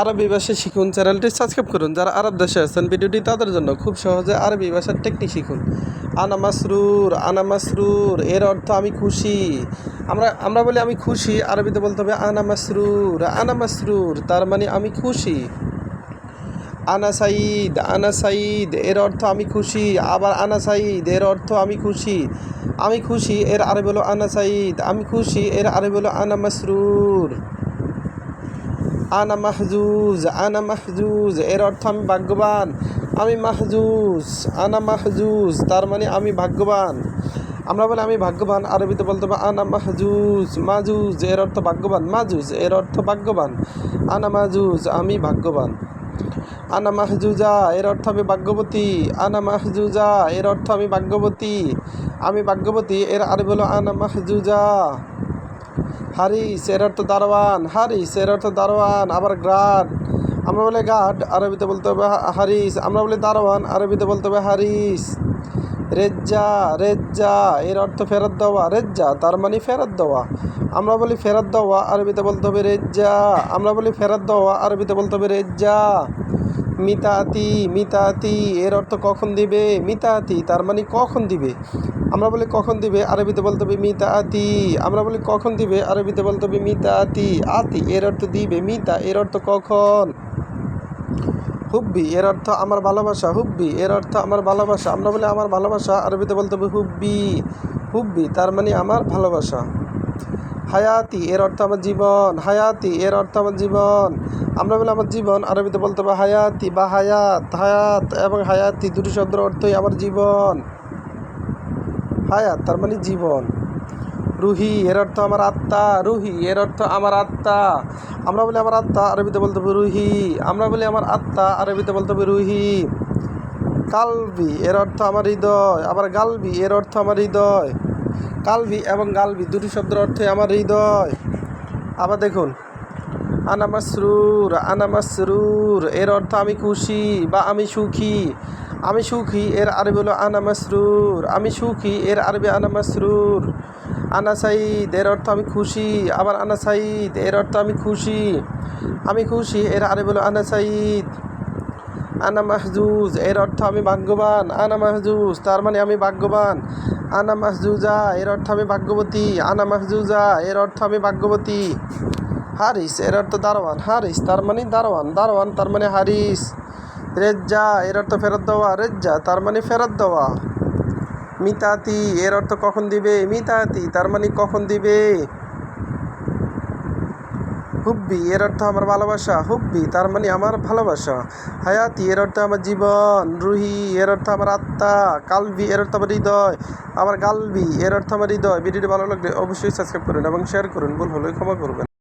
আরবি ভাষা শিখুন চ্যানেলটি সাবস্ক্রাইব করুন। যারা আরব দেশে আছেন, ভিডিওটি তাদের জন্য খুব সহজে আরবি ভাষার টেকনিক শিখুন। আনা মাসরুর আনা মাসরুর, এর অর্থ আমি খুশি। আমরা আমরা বলি আমি খুশি, আরবিতে বলতে হবে আনা মাসরুর। আনা মাসরুর, তার মানে আমি খুশি। আনা সাইদ আনা সাইদ এর অর্থ আমি খুশি। আবার আনা সাইদ এর অর্থ আমি খুশি। আমি খুশি, এর আরবি হলো আনা সাইদ আমি খুশি, এর আরবি হলো আনা মাসরুর। আনা মাহজুজ আনা মাহজুজ, এর অর্থ আমি ভাগ্যবান। আমি মাহজুজ, আনা মাহজুজ, তার মানে আমি ভাগ্যবান। আমরা বলি আমি ভাগ্যবান, আরবিতে বলতে হবে আনা মাহজুজ, মাজুজ, এর অর্থ ভাগ্যবান। মাজুজ, এর অর্থ ভাগ্যবান। আনা মাজুজ, আমি ভাগ্যবান। আনা মাহজুজা, এর অর্থ আমি ভাগ্যবতী। আনা মাহজুজা, এর অর্থ আমি ভাগ্যবতী। আমি ভাগ্যবতী, এর আরবি হলো আনা মাহজুজা। হারিস এর অর্থ দারোয়ান হারিস এর অর্থ দারোয়ান, আবার গার্ড আমরা বলে গার্ড আরবিতে বলতে হবে হারিস। আমরা বলি দারোয়ান, আরবিতে বলতে হবে হারিস। রেজ্জা রেজ্জা, এর অর্থ ফেরত দেওয়া, রেজ্জা, তার মানে ফেরত দেওয়া। আমরা বলি ফেরত দেওয়া, আরবিতে বলতে হবে রেজ্জা। আমরা বলি ফেরত দেওয়া, আরবিতে বলতে হবে রেজ্জা। মিতাতি মিতাতি, এর অর্থ কখন দিবে? মিতাতি, তার মানে কখন দিবে? আমরা বলি, কখন দিবে? আরবিতে বলতে হবে মিতা আতি আমরা বলি, কখন দিবে? আরবিতে বলতে হবে মিতা আতি আতি, এর অর্থ দিবে। মিতা, এর অর্থ কখন? হুব্বি, এর অর্থ আমার ভালোবাসা। হুব্বি, এর অর্থ আমার ভালোবাসা। আমরা বলি, আমার ভালোবাসা। আরবিতে বলতে হবে, হুব্বি। হুব্বি, তার মানে আমার ভালোবাসা। হায়াতি, এর অর্থ আমার জীবন। হায়াতি, এর অর্থ আমার জীবন। আমরা বলি, আমার জীবন। আরবিতে বলতে হবে, হায়াতি, বা হায়াত। হায়াত, এবং হায়াতি, দুটি শব্দের অর্থই আমার জীবন। হায়াত তার মানে জীবন। রুহি, এর অর্থ আমার আত্মা। রুহি, এর অর্থ আমার আত্মা। আমরা বলি আমার আত্মা, আরবিতে বলতে হবে রুহি। আমরা বলি আমার আত্মা, আরবিতে বলতে হবে রুহি। কালবি, এর অর্থ আমার হৃদয়। আবার গালবি, এর অর্থ আমার হৃদয়। কালবি এবং গালবি, দুটি শব্দের অর্থে আমার হৃদয়। আবার দেখুন, আনা মাসরুর আনা মাসরুর, এর অর্থ আমি খুশি বা আমি সুখী। আমি সুখী, এর আরবি হলো আনা মাসরুর। আমি সুখী, এর আরবি আনা মাসরুর। আনা সাইদ এর অর্থ আমি খুশি। আবার আনা সাইদ এর অর্থ আমি খুশি। আমি খুশি, এর আরবি হলো আনা সাইদ আনা মাহজুজ, এর অর্থ আমি ভাগ্যবান। আনা মাহজুজ, তার মানে আমি ভাগ্যবান। আনা মাহজুজা, এর অর্থ আমি ভাগ্যবতী। আনা মাহজুজা, এর অর্থ আমি ভাগ্যবতী। হারিস, এর অর্থ দারোয়ান। হারিস, তার মানে দারোয়ান। দারোয়ান, তার মানে হারিস। রেজ্জা, এর অর্থ ফেরত দেওয়া, রেজ্জা, তার মানে ফেরত দেওয়া। মিতাতি, এর অর্থ কখন দিবে? মিতাতি, তার মানে কখন দিবে? হুব্বি, এর অর্থ আমার ভালোবাসা। হুব্বি, তার মানে আমার ভালোবাসা। হায়াতি, এর অর্থ আমার জীবন। রুহি, এর অর্থ আমার আত্মা। কালবি, এর অর্থ আমার হৃদয়। আমার গালবি এর অর্থ আমার হৃদয়। ভিডিওটি ভালো লাগলে অবশ্যই সাবস্ক্রাইব করুন এবং শেয়ার করুন। ভুল হলে ক্ষমা করবেন।